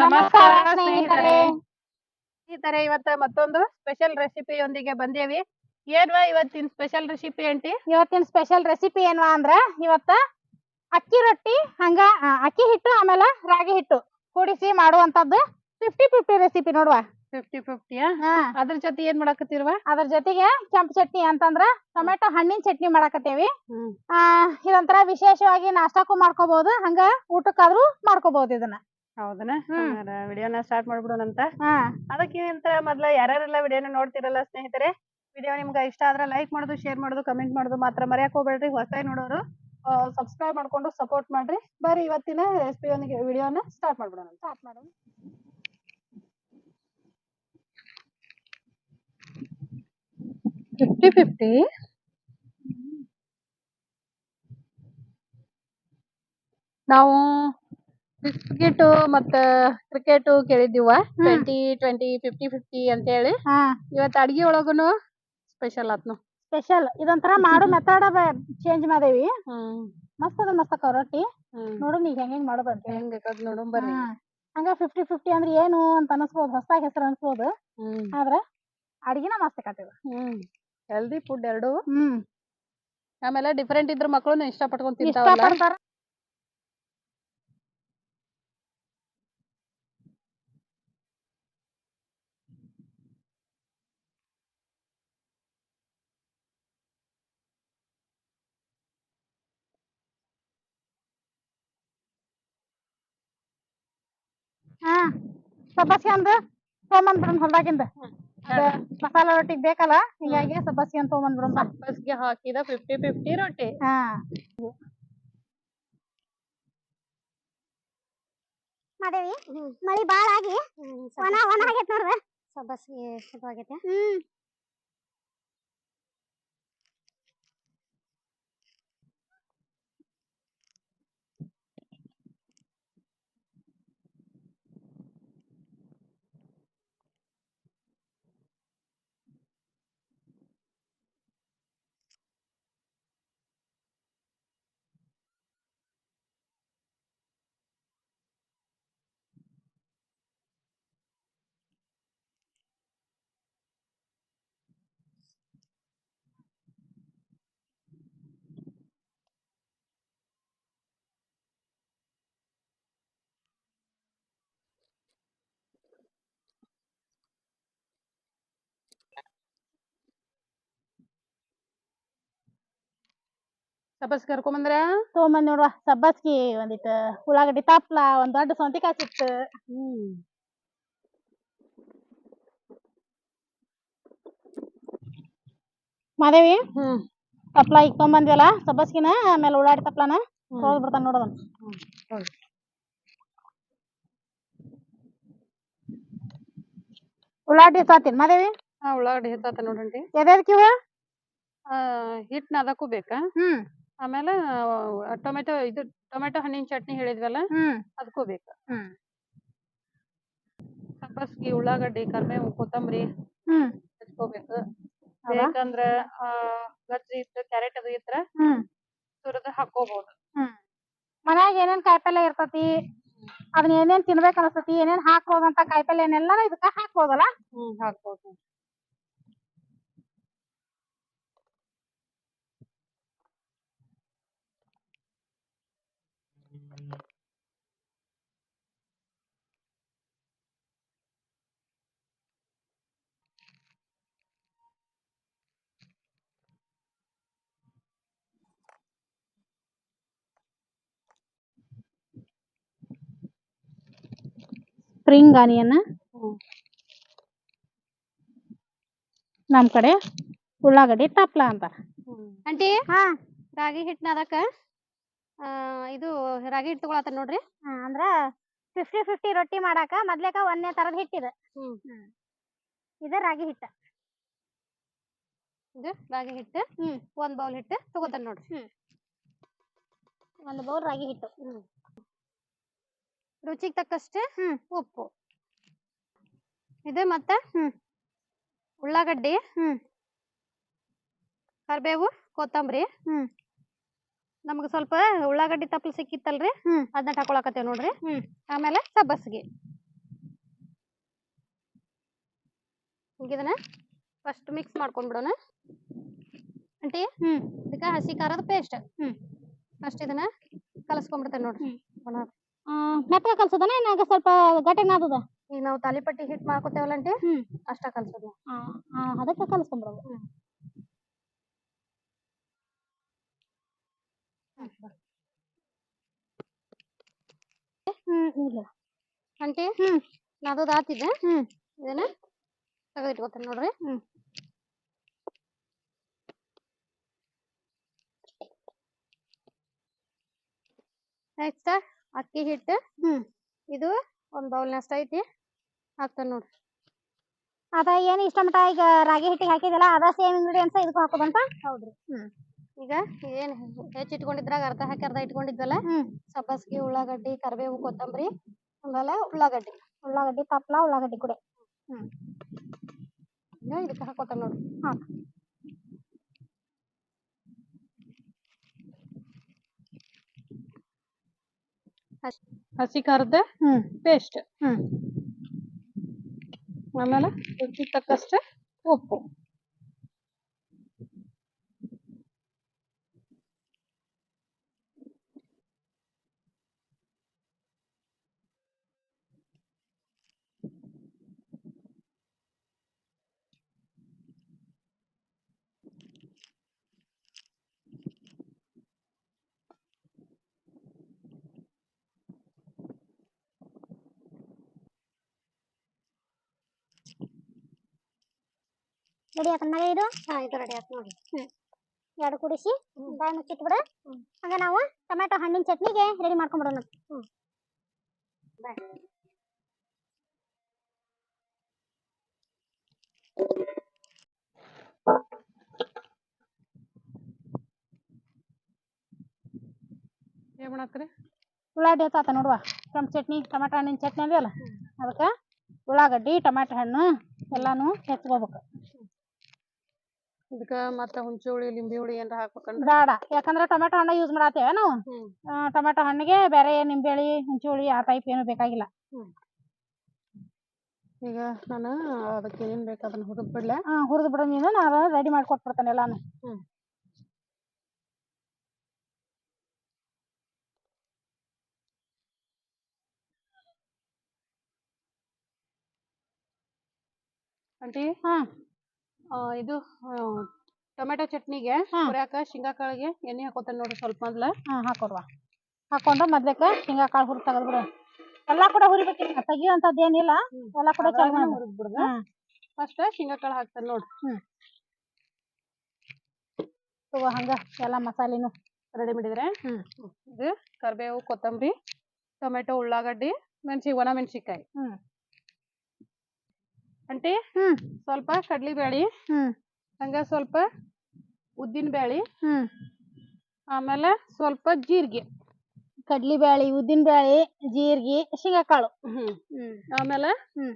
ನಮಸ್ಕಾರ ಸ್ನೇಹಿತರೆ. ಸ್ನೇಹಿತರೆ. ಇವತ್ತ ಮತ್ತೊಂದು ಸ್ಪೆಷಲ್ ರೆಸಿಪಿ ಒಂದಿಗೆ ಬಂದೇವಿ. ಏನ್ವಾ ಇವತ್ತಿನ ಸ್ಪೆಷಲ್ ರೆಸಿಪಿ ಅಂಟಿ ಇವತ್ತಿನ ಸ್ಪೆಷಲ್ ರೆಸಿಪಿ ಏನ್ವಾ ಅಂದ್ರ ಇವತ್ತ ಅಕ್ಕಿ ರೊಟ್ಟಿ ಹಂಗ ಅಕ್ಕಿ ಹಿಟ್ಟು ಆಮೇಲೆ ರಾಗಿ ಹಿಟ್ಟು ಕೂಡಿಸಿ ಮಾಡುವಂತದ್ದು ಫಿಫ್ಟಿ ಫಿಫ್ಟಿ ರೆಸಿಪಿ ನೋಡುವ. ಫಿಫ್ಟಿ ಫಿಫ್ಟಿ ಅದ್ರ ಜೊತೆ ಏನ್ ಮಾಡಾಕತ್ತಿರುವ? ಅದ್ರ ಜೊತೆಗೆ ಕೆಂಪು ಚಟ್ನಿ ಅಂತಂದ್ರ ಟೊಮೆಟೊ ಹಣ್ಣಿನ ಚಟ್ನಿ ಮಾಡಾಕತ್ತೇವಿ. ಇದೊಂಥರ ವಿಶೇಷವಾಗಿ ನಾಷ್ಟಕ್ಕೂ ಮಾಡ್ಕೋಬಹುದು ಹಂಗ ಊಟಕ್ಕಾದ್ರೂ ಮಾಡ್ಕೋಬಹುದು ಇದನ್ನ. ಹೌದನ. ವಿಡಿಯೋನ ಸ್ಟಾರ್ಟ್ ಮಾಡ್ಬಿಡೋಣಂತ. ಹಾ. ಅದಕ್ಕಿಂತ ಮೊದ್ಲ ಯಾರ್ಯಾರೆಲ್ಲ ವಿಡಿಯೋನ ನೋಡ್ತಿರಲ್ಲ ಸ್ನೇಹಿತರೆ ವಿಡಿಯೋ ನಿಮ್ಗೆ ಇಷ್ಟ ಆದ್ರೆ ಲೈಕ್ ಮಾಡೋದು ಶೇರ್ ಮಾಡೋದು ಕಮೆಂಟ್ ಮಾಡೋದು ಮಾತ್ರ ಮರೆಯಕ್ ಹೋಗ್ಬೇಡ್ರಿ. ಹೊಸದಾಗಿ ನೋಡೋರು ಸಬ್ಸ್ಕ್ರೈಬ್ ಮಾಡ್ಕೊಂಡು ಸಪೋರ್ಟ್ ಮಾಡ್ರಿ. ಬರೀ ಇವತ್ತಿನ ರೆಸಿಪಿಯೊಂದಿಗೆ ವಿಡಿಯೋನ ಸ್ಟಾರ್ಟ್ ಮಾಡ್ಬಿಡೋಣ ಸ್ಟಾರ್ಟ್ ಮಾಡೋಣ. ಫಿಫ್ಟಿ ಫಿಫ್ಟಿ ನಾವು ಕ್ರಿಕೆಟ್ ಮತ್ತ ಕ್ರಿಕೆಟ್ ಕೇಳಿದ್ದೀವ ಟ್ವೆಂಟಿ ಟ್ವೆಂಟಿ ಫಿಫ್ಟಿ ಫಿಫ್ಟಿ ಅಂತ ಹೇಳಿ ಹಾ. ಇವತ್ತು ಅಡ್ಗಿ ಒಳಗುನು ಸ್ಪೆಷಲ್ ಆತ್ನು. ಸ್ಪೆಷಲ್ ಇದೊಂಥರ ಮಾಡೋ ಮೆಥಡ್ ಚೇಂಜ್ ಮಾಡೇವಿ ಹ್ಮ್. ಮಸ್ತ್ ಅದ ಮಸ್ತ್ ಅಕ್ಕ ರೊಟ್ಟಿ ಹ್ಮ್. ನೋಡು ನೀ ಹೆಂಗ್ ಹೆಂಗ್ ಮಾಡೋದು ಅಂತ ಹೇಳಿ. ಹೆಂಗ್ ಬೇಕಾದ್ ಬರ್ರಿ. ಹಾ. ಹಂಗ ಫಿಫ್ಟಿ ಫಿಫ್ಟಿ ಅಂದ್ರೆ ಏನು ಅಂತ ಅನಸ್ಬೋದು ಹೊಸದಾಗಿ ಹೆಸರು ಅನ್ಸ್ಬೋದು. ಹ್ಮ್. ಆದ್ರೆ ಅಡಿಗೆನ ಮಸ್ತ್ ಕಟ್ಟಿದ. ಹ್ಮ್. ಹೆಲ್ದಿ ಫುಡ್ ಎರಡು. ಹ್ಮ್. ಆಮೇಲೆ ಡಿಫ್ರೆಂಟ್ ಇದ್ರ ಮಕ್ಕಳು ಇಷ್ಟಪಟ್ಕೊಂಡ್ ತಿಂತಾವಲ್ಲ. ಇಷ್ಟಪಡ್ತಾರ ಹಾ ಸಬ್ಬಸ್ಗೆ ಅಂದ್ ತೊಗೊಂಬಂದ್ ಬಿಡೋಣ ಹೊಲ್ದಾಗಿಂದ. ಮಸಾಲಾ ರೊಟ್ಟಿ ಬೇಕಲ್ಲ ಹಿಂಗಾಗಿ ಸಬ್ಬಸ್ಗೆ ಅಂತ ತೊಗೊಂಬಂದ್ ಬಿಡೋಣ ಬಸ್ಗೆ ಹಾಕಿದ ಫಿಫ್ಟಿ ಫಿಫ್ಟಿ ರೊಟ್ಟಿ. ಹಾ. ಮಾದೇವಿ ಮಳಿ ಬಾಳ ಆಗಿ? ಒಣ ಒಣ ಆಗೈತೆ ನೋಡ್ರಿ ಸಬ್ಬಸ್ಗೆ ಆಗೈತೆ. ಹ್ಮ್. ಸಬ್ಬಸ್ಗೆ ಕರ್ಕೊಂಬಂದ್ರ ತಗೊಂಬಂದ್ ನೋಡುವ ಸಬ್ಬಸ್ಗಿ ಒಂದಿಟ್ಟು ಉಳ್ಳಾಗಡ್ಡಿ ತಪ್ಲ ಒಂದ್ ದೊಡ್ಡ ಸೌಂತಿಕಾಯಿ ಸಿಕ್ತು ಹ್ಮ್. ಮಾದೇವಿ? ಹ್ಮ್. ತಪ್ಲ ಈಗ ತಗೊಂಬಂದ್ವಲ್ಲ ಸಬ್ಬಸ್ಗಿನ ಆಮೇಲೆ ಉಳ್ಳಾಗಡ್ಡಿ ತಪ್ಲನ? ತೊಗೊಳ್ ಬಿಡ್ತಾನ ನೋಡೋದನ್ ಉಳ್ಳಾಗಡ್ಡಿ ಸಾತಿನ್ ಮಾದೇವಿ? ಹಾ ಉಳ್ಳಾಗಡ್ಡಿ ಹೆಚ್ಚಾತ ನೋಡ್ರಿ ಎದೆದಕ್ಕಿವ ಆ ಹಿಟ್ನ ಅದಕ್ಕೂ ಬೇಕಾ? ಹ್ಮ್. ಆಮೇಲೆ ಟೊಮೆಟೊ ಇದು ಟೊಮೆಟೊ ಹಣ್ಣಿನ ಚಟ್ನಿ ಹೇಳಿದ್ವಲ್ಲ ಹ್ಮ್. ಅದಕ್ಕೂ ಬೇಕು. ಹ್ಮ್. ಸಬ್ಬಸ್ಗಿ ಉಳ್ಳಾಗಡ್ಡಿ ಕರಿಬೇವು ಕೊತ್ತಂಬರಿ ಹ್ಮ್. ಹಚ್ಕೋಬೇಕು? ಬೇಕಂದ್ರ ಆ ಗಜ್ಜರಿ ಇತ್ರ ಕ್ಯಾರೆಟ್ ಅದು ಇದ್ರ ಹ್ಮ್. ತುರಿದು ಹಾಕೋಬಹುದು ಹ್ಮ್. ಮನ್ಯಾಗ ಏನೇನ್ ಕಾಯಿಪಲ್ಲೆ ಇರ್ತತಿ? ಅದನ್ನ ಏನೇನ್ ತಿನ್ಬೇಕ್ ಅನಸ್ತತಿ ಏನೇನ್ ಹಾಕ್ಬೋದಂತ ಕಾಯಿಪಲ್ಲೆ ಏನೆಲ್ಲ ಇದಕ್ಕ ಹಾಕ್ಬೋದಲ್ಲ? ಹ್ಮ್ ಹಾಕ್ಬೋದು. ಸ್ಪ್ರಿಂಗ್ ಆನಿಯನ್ ನಮ್ ಕಡೆ ಉಳ್ಳಾಗಡ್ಡಿ ತಪ್ಲ ಅಂತ. ಆಂಟಿ ಹಾ. ರಾಗಿ ಹಿಟ್ಟನ ಅದಕ್ಕ ಆ, ಇದು ರಾಗಿ ಹಿಟ್ಟು ತಗೊಳತ್ತ ನೋಡ್ರಿ. ಅಂದ್ರ ಫಿಫ್ಟಿ ಫಿಫ್ಟಿ ರೊಟ್ಟಿ ಮಾಡಾಕ ಮೊದ್ಲೇಕ ಒಂದನೇ ತರದ ಹಿಟ್ಟಿದ. ಇದ. ರಾಗಿ ಹಿಟ್ಟ. ಇದು ರಾಗಿ ಹಿಟ್ಟು. ಹ್ಮ್. ಒಂದ್ ಬೌಲ್ ಹಿಟ್ಟು ತಗೋತಾರ ನೋಡ್ರಿ. ಒಂದ್ ಬೌಲ್ ರಾಗಿ ಹಿಟ್ಟು. ರುಚಿಗೆ ತಕ್ಕಷ್ಟೇ ಹ್ಮ್. ಉಪ್ಪು ಇದು ಮತ್ತೆ ಹ್ಮ್. ಉಳ್ಳಾಗಡ್ಡಿ ಹ್ಮ್. ಕರಿಬೇವು ಕೊತ್ತಂಬರಿ ಹ್ಮ್. ನಮ್ಗೆ ಸ್ವಲ್ಪ ಉಳ್ಳಾಗಡ್ಡಿ ತಪ್ಪಲು ಸಿಕ್ಕಿತ್ತಲ್ರಿ ಹ್ಮ್. ಅದನ್ನ ಹಾಕೊಳಕತ್ತೇವ್ ನೋಡ್ರಿ ಹ್ಮ್. ಆಮೇಲೆ ಸಬ್ಬಸ್ಗಿ ಇದನ್ನ ಫಸ್ಟ್ ಮಿಕ್ಸ್ ಮಾಡ್ಕೊಂಡ್ಬಿಡೋಣ ಅಂಟಿ ಹ್ಮ್. ಇದಕ್ಕ ಹಸಿ ಖಾರದ ಪೇಸ್ಟ್ ಹ್ಮ್. ಫಸ್ಟ್ ಇದನ್ನ ಕಲಸ್ಕೊಂಡ್ಬಿಡ್ತೇನೆ ನೋಡ್ರಿ ಮೆತ್ತಗ ಕಲ್ಸೋದನ? ಏನಾಗ ಸ್ವಲ್ಪ ಗಟ್ಟಿ ನಾದದ ಈಗ ನಾವು ತಾಲಿಪಟ್ಟಿ ಹಿಟ್ ಮಾಡ್ಕೋತೇವಲ್ಲ ಅಂಟಿ ಹ್ಮ್. ಅಷ್ಟ ಕಲ್ಸೋದು. ಅದಕ್ಕೆ ಕಲ್ಸ್ಕೊಂಡ್ಬಿಡೋದು ಹ್ಮ್. ಅಂಟಿ ಹ್ಮ್. ನಾದೋದ್ ಆತಿದೆ ಹ್ಮ್. ಇದನ್ನ ತೆಗೆದಿಟ್ಕೊತೇನೆ ನೋಡ್ರಿ. ಹ್ಮ್. ನೆಕ್ಸ್ಟ್ ಅಕ್ಕಿ ಹಿಟ್ಟು ಹ್ಮ್. ಇದು ಒಂದ್ ಬೌಲ್ನಷ್ಟ ಐತಿ. ಹಾಕ್ತಾನ ನೋಡ್ರಿ ಅದ ಏನ್ ಇಷ್ಟ ಮಟ ಈಗ ರಾಗಿ ಹಿಟ್ಟಿಗೆ ಹಾಕಿದಲ್ಲ ಅದ ಸೇಮ್ ಇಂಗ್ರೀಡಿಯೆಂಟ್ಸ್ ಇದಕ್ಕೂ ಹಾಕೋದಂತ? ಹೌದ್ರಿ. ಹ್ಮ್. ಈಗ ಏನ್ ಹೆಚ್ಚ ಇಟ್ಕೊಂಡಿದ್ರಾಗ ಅರ್ಧ ಹಾಕಿ ಅರ್ಧ ಇಟ್ಕೊಂಡಿದ್ವಲ್ಲ? ಹ್ಮ್. ಸಬ್ಬಸ್ಗಿ ಉಳ್ಳಾಗಡ್ಡಿ ಕರಿಬೇವು ಕೊತ್ತಂಬರಿ ಆಮೇಲೆ ಉಳ್ಳಾಗಡ್ಡಿ. ಉಳ್ಳಾಗಡ್ಡಿ ತಪ್ಲ ಉಳ್ಳಾಗಡ್ಡಿ ಕೂಡ. ಹ್ಮ್. ಇದಕ್ಕೆ ಹಾಕೋತ ನೋಡ್ರಿ ಹಾಕ್. ಹಸಿ ಖಾರದ ಹ್ಮ್. ಪೇಸ್ಟ್ ಹ್ಮ್. ಆಮೇಲೆ ರುಚಿಗೆ ತಕ್ಕಷ್ಟ ಉಪ್ಪು ರೆಡಿ ಆತನ ಮಗ ಇದು ಹಾ ಇದು ರೆಡಿ ಆಯ್ತು ನೋಡ್ರಿ ಎರಡು ಕುಡಿಸಿ ಬಾಯಿ ಮುಚ್ಚಿಟ್ಬಿಡು ಹಂಗ ನಾವು ಟೊಮ್ಯಾಟೊ ಹಣ್ಣಿನ ಚಟ್ನಿಗೆ ರೆಡಿ ಮಾಡ್ಕೊಂಡ್ಬಿಡೋಣ ಏನ್ ಮಾಡತ್ರಿ ಉಳ್ಳಾಗಡ್ಡಿ ಹತ್ತಾತ ನೋಡುವ ಕೆಂಪು ಚಟ್ನಿ ಟೊಮೆಟೊ ಹಣ್ಣಿನ ಚಟ್ನಿ ಅಂದಿವಲ್ಲ ಅದಕ್ಕೆ ಉಳ್ಳಾಗಡ್ಡಿ ಟೊಮೆಟೊ ಹಣ್ಣು ಎಲ್ಲಾನು ಹೆಚ್ಕೋಬೇಕು ಇದಕ್ಕ ಮತ್ತ ಹುಂಚಿ ಹುಳಿ ಲಿಂಬಿ ಹುಳಿ ಏನ್ರ ಹಾಕ್ಬೇಕನ್ರಿ ಬೇಡ ಯಾಕಂದ್ರೆ ಟೊಮೆಟೊ ಹಣ್ಣ ಯೂಸ್ ಮಾಡತ್ತೇವೆ ನಾವು? ಹ್ಮ್. ಆ, ಟೊಮೆಟೊ ಹಣ್ಣಿಗೆ ಬೇರೆ ನಿಂಬೆಳಿ ಹುಂಚಿ ಆ ಟೈಪ್ ಏನು ಬೇಕಾಗಿಲ್ಲ. ಈಗ ನಾನು ಅದಕ್ಕೆ ಏನ್ ಬೇಕು ಅದನ್ನ ಹುರಿದ್ ಬಿಡ್ಲೆ? ಹಾ ಹುರಿದು ಬಿಡ ನೀನು ನಾನು ರೆಡಿ ಮಾಡಿ ಕೊಟ್ಬಿಡ್ತೇನೆ ಎಲ್ಲಾನು. ಹ್ಮ್. ಆಂಟಿ ಹಾ ಆ, ಇದು ಟೊಮೆಟೊ ಚಟ್ನಿಗೆ ಹುರಿಯಾಕ ಹುರ್ಯಾಕ ಶೇಂಗಾ ಕಾಳಿಗೆ ಎಣ್ಣೆ ಹಾಕೋತೇನೆ ನೋಡ್ರಿ ಸ್ವಲ್ಪ ಮೊದ್ಲ. ಹಾ ಹಾಕೊಡ್ವಾ ಹಾಕೊಂಡು ಮೊದ್ಲೇಕ ಶೇಂಗಾ ಕಾಳು ಹುರಿ ತೆಗೆದ್ಬಿಡು ಎಲ್ಲಾ ಕೂಡ ಹುರಿಬೇಕು ತೆಗಿಯುವಂಥದ್ದು ಏನಿಲ್ಲ ಎಲ್ಲಾ ಕೂಡ ಚಲೋ ಮಾಡು. ಹುರಿದ್ ಬಿಡ್ದ ಹಾ. ಫಸ್ಟ್ ಶೇಂಗಾ ಕಾಳು ಹಾಕ್ತೇನೆ ನೋಡ್ರಿ ತಗೋ ಹಂಗ ಎಲ್ಲಾ ಮಸಾಲಿನು ರೆಡಿ ಮಾಡಿದ್ರೆ. ಹ್ಮ್. ಇದು ಕರಿಬೇವು ಕೊತ್ತಂಬರಿ ಟೊಮೆಟೊ ಉಳ್ಳಾಗಡ್ಡಿ ಮೆಣಸಿ ಒಣ ಮೆಣಸಿಕಾಯಿ ಹ್ಮ್. ಅಂಟಿ ಹ್ಮ್. ಸ್ವಲ್ಪ ಕಡ್ಲಿ ಬ್ಯಾಳಿ ಹ್ಮ್. ಹಂಗ ಸ್ವಲ್ಪ ಉದ್ದಿನ ಬ್ಯಾಳಿ ಹ್ಮ್. ಆಮೇಲೆ ಸ್ವಲ್ಪ ಜೀರಿಗೆ. ಕಡ್ಲಿ ಬ್ಯಾಳಿ ಉದ್ದಿನ ಬ್ಯಾಳಿ ಜೀರ್ಗಿ ಶೇಂಗಾ ಕಾಳು ಹ್ಮ್. ಹ್ಮ್. ಆಮೇಲೆ ಹ್ಮ್.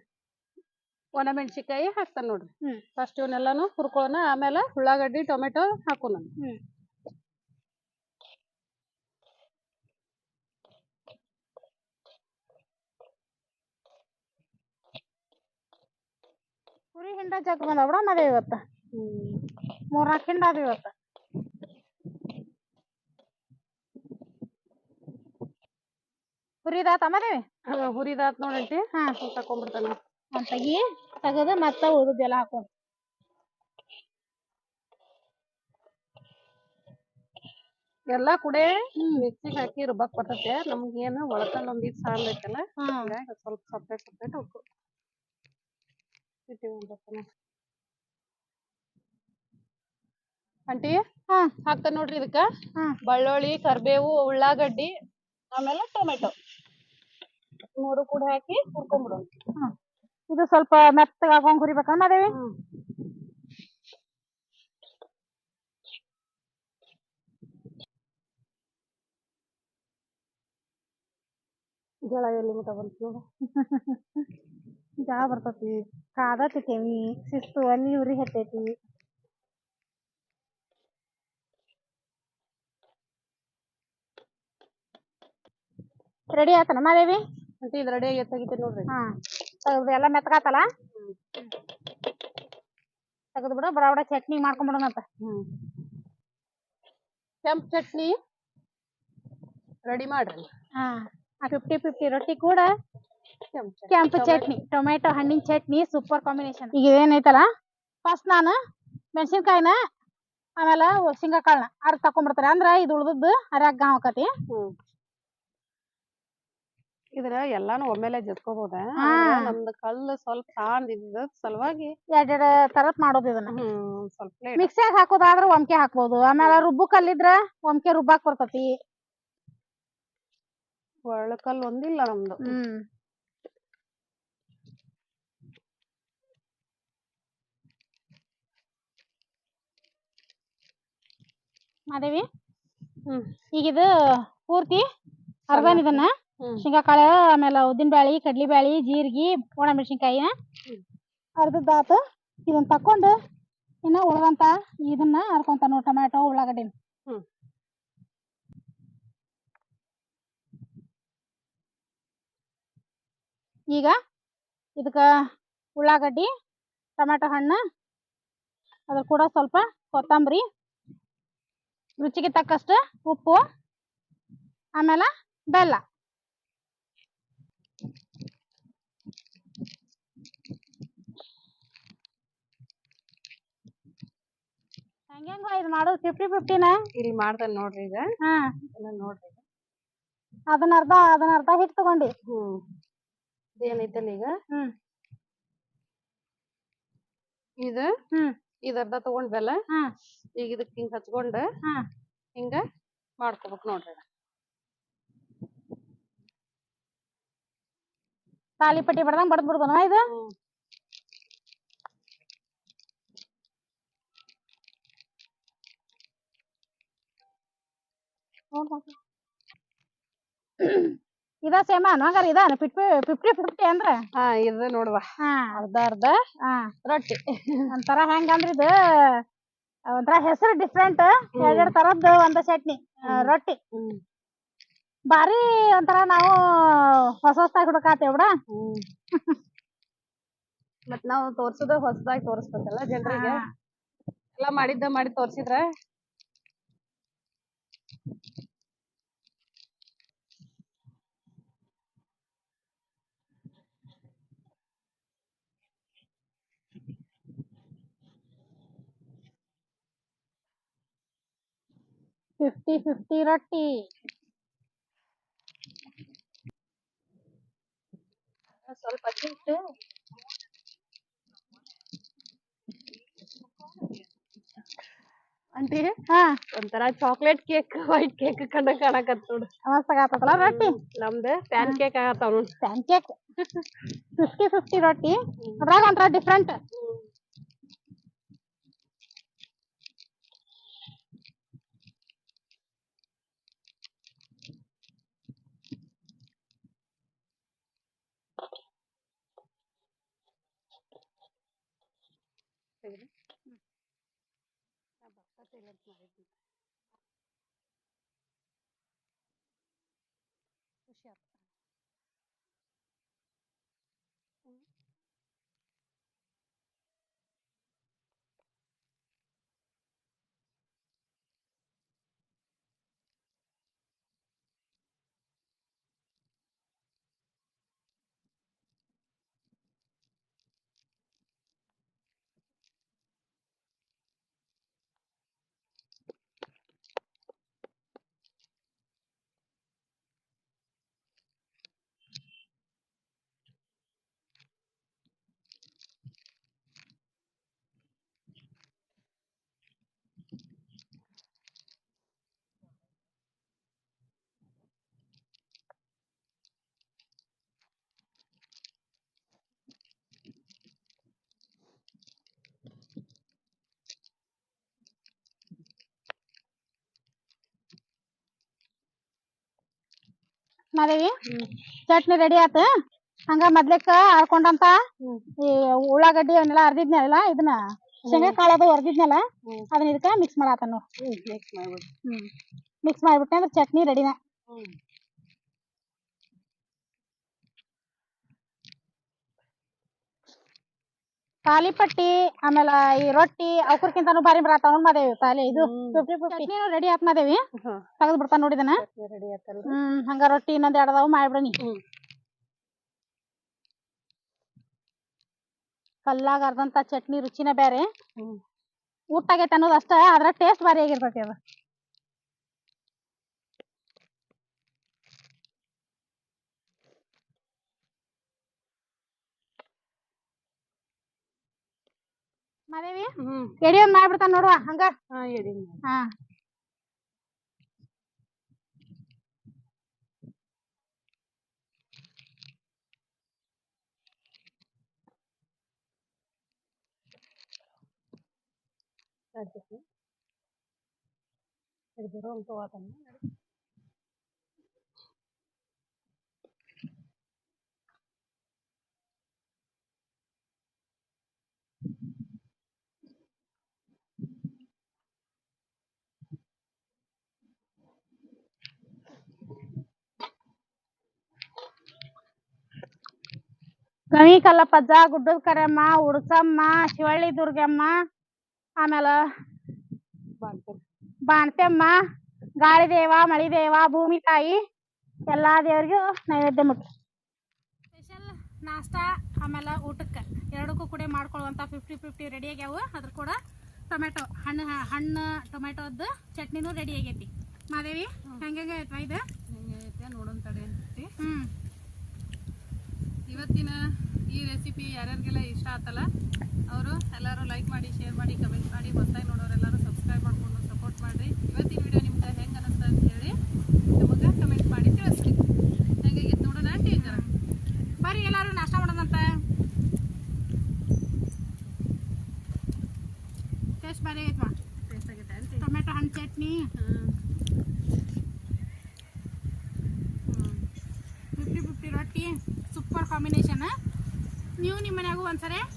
ಒಣ ಮೆಣಸಿಕಾಯಿ ಹಾಕ್ತಾನೆ ನೋಡ್ರಿ. ಹ್ಮ್. ಫಸ್ಟ್ ಇವನ್ನೆಲ್ಲಾನು ಹುರ್ಕೊಳ್ಳೋಣ ಆಮೇಲೆ ಉಳ್ಳಾಗಡ್ಡಿ ಟೊಮೆಟೊ ಹಾಕೋಣ ಕುರಿ ಹಿಂಡ ಜಗ್ ಬಂದವ ಬಿಡ ಮದ್ವೆ ಇವತ್ತ? ಮೂರ್ನಾಲ್ಕು ಹಿಂಡ ಅದ ಇವತ್ತ. ಹುರಿದಾತ ಮದ್ವೆ ಹುರಿದಾತ್ ನೋಡಂಟಿ ಹಾ. ತಕೊಂಡ್ಬಿಡ್ತಾನೆ. ಒಂದ್ ತೆಗಿ ತೆಗದು ಮತ್ತ ಉಳ್ದದ್ದೆಲ್ಲ ಹಾಕೋಣ ಎಲ್ಲಾ ಕುಡೆ ಮಿಕ್ಸಿಗೆ ಹಾಕಿ ರುಬ್ಬಕ್ ಬರ್ತೈತೆ. ನಮ್ಗೇನು ಒಳಕಲ್ ಸಾಲ್ ಐತಲ್ಲ ಹಾ ಹಂಗಾಗಿ ಸ್ವಲ್ಪ ಸಪ್ರೇಟ್ ಸಪ್ರೇಟ್ ಬರ್ತಾನೆ ಆಂಟಿ ಹಾ. ಹಾಕ್ತಾನೆ ನೋಡ್ರಿ ಇದಕ್ಕ. ಹಾ. ಬೆಳ್ಳುಳ್ಳಿ ಕರ್ಬೇವು ಉಳ್ಳಾಗಡ್ಡಿ ಆಮೇಲೆ ಟೊಮೆಟೊ. ಮೂರು ಕೂಡ ಹಾಕಿ ಹುರ್ಕೊಂಡ್ಬಿಡೋಣ ಇದು ಸ್ವಲ್ಪ ಮೆತ್ತಗ ಹಾಕೊಂಡ್ ಕುರಿಬೇಕ ಮದ್ವೆ? ಜಳ ಎಲ್ಲಿ ಮುಟ ಬಂತು? ನೋಡು ಜಾ ಬರ್ತೈತಿ ಕಾದತಿಕೇವಿ ಶಿಸ್ತು ಅಲ್ಲಿ ಉರಿ ಹತ್ತೈತಿ. ರೆಡಿ ಆತನ ಮಾದೇವಿ ಆಂಟಿ ಇದು ರೆಡಿ ಆಗೈತೆ ತೆಗಿತೀನಿ ನೋಡ್ರಿ. ಹಾ. ತೆಗ್ದು ಎಲ್ಲ ಮೆತ್ಕಾತಲ್ಲ ತೆಗೆದು ಬಿಡು ಬಡ ಬಡ ಚಟ್ನಿ ಮಾಡ್ಕೊಂಡ್ಬಿಡೋಣಂತ ಹ್ಮ್. ಕೆಂಪ್ ಚಟ್ನಿ. ರೆಡಿ ಮಾಡ್ರಿ. ಹಾ. ಫಿಫ್ಟಿ ಫಿಫ್ಟಿ ರೊಟ್ಟಿ ಕೂಡ ಕೆಂಪ್ ಚಟ್ನಿ ಟೊಮೆಟೊ ಹಣ್ಣಿನ ಚಟ್ನಿ ಸೂಪರ್ ಕಾಂಬಿನೇಷನ್ ಈಗ ಏನೈತಲ್ಲ ಫಸ್ಟ್ ನಾನು ಮೆಣಸಿನ್ಕಾಯಿನ ಆಮೇಲೆ ಶೇಂಗಾ ಕಾಳನ್ನ ಅರ್ಧ ತಕೊಂಡ್ಬಿಡ್ತಾರೆ ಅಂದ್ರ ಇದು ಉಳ್ದದ್ದು ಹರ್ಯಾಗ ಗಾಂವ್ ಆಕತಿ. ಹ್ಮ್. ಇದ್ರ ಎಲ್ಲಾನು ಒಮ್ಮೆಲೆ ಜತ್ಕೋಬಹುದ. ನಮ್ದು ಕಲ್ಲು ಸ್ವಲ್ಪ ಸಾಂದಿದ್ದ ಸಲುವಾಗಿ ಎರಡೆರಡು ತರತ್ ಮಾಡೋದು ಇದನ್ನ. ಸ್ವಲ್ಪ ಮಿಕ್ಸಿಯಾಗ ಹಾಕೋದಾದ್ರ ಒಮ್ಕೆ ಹಾಕ್ಬೋದು. ಆಮೇಲೆ ರುಬ್ಬು ಕಲ್ಲಿದ್ರ ಒಮ್ಕೆ ರುಬ್ಬಾಕ್ ಬರ್ತತಿ. ಒಳ್ಳ ಕಲ್ಲು ಒಂದಿಲ್ಲ ನಮ್ದು. ಹ್ಮ್. ಮಾದೇವಿ? ಹ್ಮ್. ಈಗ ಇದು ಪೂರ್ತಿ ಅರ್ಧನ ಇದನ್ನ? ಹ್ಮ್. ಶೇಂಗಾ ಕಾಳು ಆಮೇಲೆ ಉದ್ದಿನ ಬ್ಯಾಳಿ ಕಡ್ಲಿ ಬ್ಯಾಳಿ ಜೀರಿಗೆ ಒಣ ಮೆಣಸಿನ್ಕಾಯಿನ. ಅರ್ಧದ್ದಾತು ಇದನ್ನ ತಕೊಂಡು ಇನ್ನ ಉಳ್ದಂತ ಇದನ್ನ ಹರ್ಕೊಂತಾನು ಟೊಮ್ಯಾಟೊ ಉಳ್ಳಾಗಡ್ಡಿನ. ಹ್ಮ್. ಈಗ ಇದಕ್ಕ ಉಳ್ಳಾಗಡ್ಡಿ ಟೊಮ್ಯಾಟೊ ಹಣ್ಣು ಅದ್ರ ಕೂಡ ಸ್ವಲ್ಪ ಕೊತ್ತಂಬರಿ. ರುಚಿಗೆ ತಕ್ಕಷ್ಟು ಉಪ್ಪು ಆಮೇಲೆ ಬೆಲ್ಲ. ಹೆಂಗೆಂಗೋ ಇದು ಮಾಡೋದು? ಫಿಫ್ಟಿ ಫಿಫ್ಟಿನ ಇಲ್ಲಿ ಮಾಡ್ತೇನೆ ನೋಡ್ರಿ ಈಗ. ಹಾ. ನೋಡ್ರಿ ಅದನ್ನ ಅರ್ಧ ಅದನ್ನ ಅರ್ಧ ಹಿಟ್ಟು ತಗೊಂಡಿ. ಹ್ಮ್. ಏನೈತಲ್ಲ ಈಗ? ಹ್ಮ್. ಇದು? ಹ್ಮ್. ಇದ್ ಅರ್ಧ ತಗೊಂಡ್ವಲ್ಲ? ಹಾ. ಈಗ ಇದಕ್ ಹಿಂಗ್ ಹಚ್ಕೊಂಡ್ ಹಾ. ಹಿಂಗ ಮಾಡ್ಕೋಬೇಕು ನೋಡ್ರಿ ತಾಲಿಪಟ್ಟಿ ಬಡ್ದಂಗ್ ಬಡ್ದ್ ಬಿಡ್ದನ ಇದು? ಹ್ಮ್. ಇದ ಸೇಮ ಹಂಗಾರ ಇದ ಫಿಫ್ಟಿ ಫಿಫ್ಟಿ ಫಿಫ್ಟಿ ಅಂದ್ರ? ಹಾ ಇದು ನೋಡುವ. ಹಾ ಅರ್ಧ ಅರ್ಧ. ಹಾ ರೊಟ್ಟಿ. ಒಂಥರ ಹೆಂಗಂದ್ರ ಇದು ಒಂಥರ ಹೆಸರು ಡಿಫ್ರೆಂಟ್ ಎರಡೆರಡು ತರದ್ದು ಒಂದ ಚಟ್ನಿ. ರೊಟ್ಟಿ. ಬಾರಿ ಒಂಥರ ನಾವು ಹೊಸ ಹೊಸದಾಗಿ ಹುಡುಕಾತೇವ್ ಬಿಡ. ಮತ್ ನಾವು ತೋರ್ಸುದ ಹೊಸದಾಗಿ ತೋರಿಸ್ಬೇಕಲ್ಲ ಜನರಿಗೆ. ಎಲ್ಲಾ ಮಾಡಿದ್ದ ಮಾಡಿ ತೋರ್ಸಿದ್ರ? ಫಿಫ್ಟಿ ಫಿಫ್ಟಿ ರೊಟ್ಟಿ ಸ್ವಲ್ಪ ಅಕ್ಕಿ ಹಿಟ್ಟು ಆಂಟಿ ಹಾ ಒಂಥರ ಚಾಕ್ಲೇಟ್ ಕೇಕ್ ವೈಟ್ ಕೇಕ್ ಕಂಡ ಕಾಣಕತ್ತ ನೋಡು ಮಸ್ತ್ ಆಗತ್ತಲ್ಲ ರೊಟ್ಟಿ ನಮ್ದು ಪ್ಯಾನ್ ಕೇಕ್ ಆಗತ್ತಾವ ನೋಡು ಪ್ಯಾನ್ ಕೇಕ್ ಫಿಫ್ಟಿ ಫಿಫ್ಟಿ ರೊಟ್ಟಿ ಅದ್ರಾಗ ಒಂಥರ ಡಿಫ್ರೆಂಟ್ ತೆಗೆದು? ನಾ ಬರ್ತತಿಲ್ಲ ಅಂತ ಮಾಡಿದ್ದೆ ಖುಷಿ ಆಗ್ತದೆ. ಮಾದೇವಿ ಚಟ್ನಿ ರೆಡಿ ಆತ? ಹಂಗ ಮೊದ್ಲೇಕ ಹಾಕೊಂಡಂತ ಈ ಉಳ್ಳಾಗಡ್ಡಿ ಅವನ್ನೆಲ್ಲ ಅರ್ದಿದ್ನಲ್ಲ ಇದನ್ನ? ಶೇಂಗಾ ಕಾಳು ಅರ್ದಿದ್ನಲ್ಲ? ಹೊರ್ದಿದ್ನಲ್ಲ ಅದನ್ನ ಇದಕ್ಕ ಮಿಕ್ಸ್ ಮಾಡಾತ ನೋಡ್ ಮಿಕ್ಸ್ ಮಾಡ್ಬಿಟ್ಟೆ ಅಂದ್ರೆ ಚಟ್ನಿ ರೆಡಿನ ತಾಲಿಪಟ್ಟಿ ಆಮೇಲೆ ಈ ರೊಟ್ಟಿ ಅವಕ್ಕಿಂತಾನು ಭಾರಿ ಬರತ್ತಾವ ಮಾದೇವಿ ತಾಲಿ ಇದು. ಫಿಫ್ಟಿ ರೆಡಿ ಆತ್ ಮಾದೇವಿ ತೆಗೆದು ಬಿಡ್ತಾನ ನೋಡಿದನ ಹ್ಮ್ ಹಂಗ ರೊಟ್ಟಿ ಇನ್ನೊಂದ್ ಎರಡ್ ಅದಾವು ಮಾಡ್ಬಿಡನಿ. ಕಲ್ಲಾಗ ಅರ್ದಂತ ಚಟ್ನಿ ರುಚಿನ ಬ್ಯಾರೆ. ಊಟ ಆಗೈತೆ ಅನ್ನೋದು ಅಷ್ಟ ಅದ್ರ ಟೇಸ್ಟ್ ಭಾರಿ ಆಗಿರ್ತೈತಿ ಅದು. ಮಾದೇವಿ? ಹ್ಮ್. ಎಡಿ ಒಂದ್ ಮಾಡ್ಬಿಡ್ತಾನ ನೋಡುವ ಹಂಗ. ಹಾ ಎಡಿ ಹಾ. ನಡ್ತೈತಿ ಹಿಡ್ದಿರೋ ಅಂತ ಹೋಗತಾನ ಗವಿ ಕಲ್ಲಪ್ಪಜ್ಜ ಗುಡ್ಡದ ಕರಮ್ಮ ಉಡ್ಸಮ್ಮ ಶಿವಳ್ಳಿ ದುರ್ಗಮ್ಮ ಆಮೇಲೆ ಗಾಳಿ ದೇವ ಮಳಿ ದೇವ ಭೂಮಿ ತಾಯಿ ಎಲ್ಲಾ ದೇವರಿಗೂ ನೈವೇದ್ಯ ಮುಟ್ಟಿ ಸ್ಪೆಷಲ್ ನಾಷ್ಟ ಆಮೇಲೆ ಊಟಕ್ಕೆ ಎರಡಕ್ಕೂ ಕೂಡ ಮಾಡ್ಕೊಳ್ಳುವಂಥ ಫಿಫ್ಟಿ ಫಿಫ್ಟಿ ರೆಡಿ ಆಗ್ಯಾವ. ಅದ್ರ ಕೂಡ ಟೊಮೆಟೊ ಹಣ್ಣು ಹಣ್ಣು ಟೊಮೆಟೊದ್ದು ಚಟ್ನಿನೂ ರೆಡಿ ಆಗೈತಿ. ಮಾದೇವಿ ಹೆಂಗೆ ಐತ್ವಾ ಇದು? ನೋಡೋಣ ತಡೆ ಅಂತೈತಿ ಹ್ಞೂ ಇವತ್ತಿನ ಈ ರೆಸಿಪಿ ಯಾರ್ಯಾರಿಗೆಲ್ಲ ಇಷ್ಟ ಆತಲ್ಲ, ಅವರು ಎಲ್ಲರೂ ಲೈಕ್ ಮಾಡಿ ಶೇರ್ ಮಾಡಿ ಕಮೆಂಟ್ ಮಾಡಿ, ಹೊಸದಾಗಿ ನೋಡೋರೆಲ್ಲರೂ ಸಬ್ಸ್ಕ್ರೈಬ್ ಮಾಡ್ಕೊಂಡು ಸಪೋರ್ಟ್ ಮಾಡಿರಿ. ಇವತ್ತಿನ ವಿಡಿಯೋ ನಿಮ್ಗೆ ಹೆಂಗೆ ಅಂತ ಹೇಳಿ ನಮಗೆ ಕಮೆಂಟ್ ಮಾಡಿ ತಿಳಿಸ್ರಿ. ಹೆಂಗಾಗಿತ್ತು ನೋಡೋಣ, ಆಂಟಿ ಜರ ಬರ್ರಿ ಎಲ್ಲರೂ, ನಾಷ್ಟ ಮಾಡೋದಂತ ಟೇಸ್ಟ್ ಮಾಡಿ ಐತ್ವಾ ಒಂದ್ಸರಿ ಟ್ರೈ ಮಾಡ್ರಿ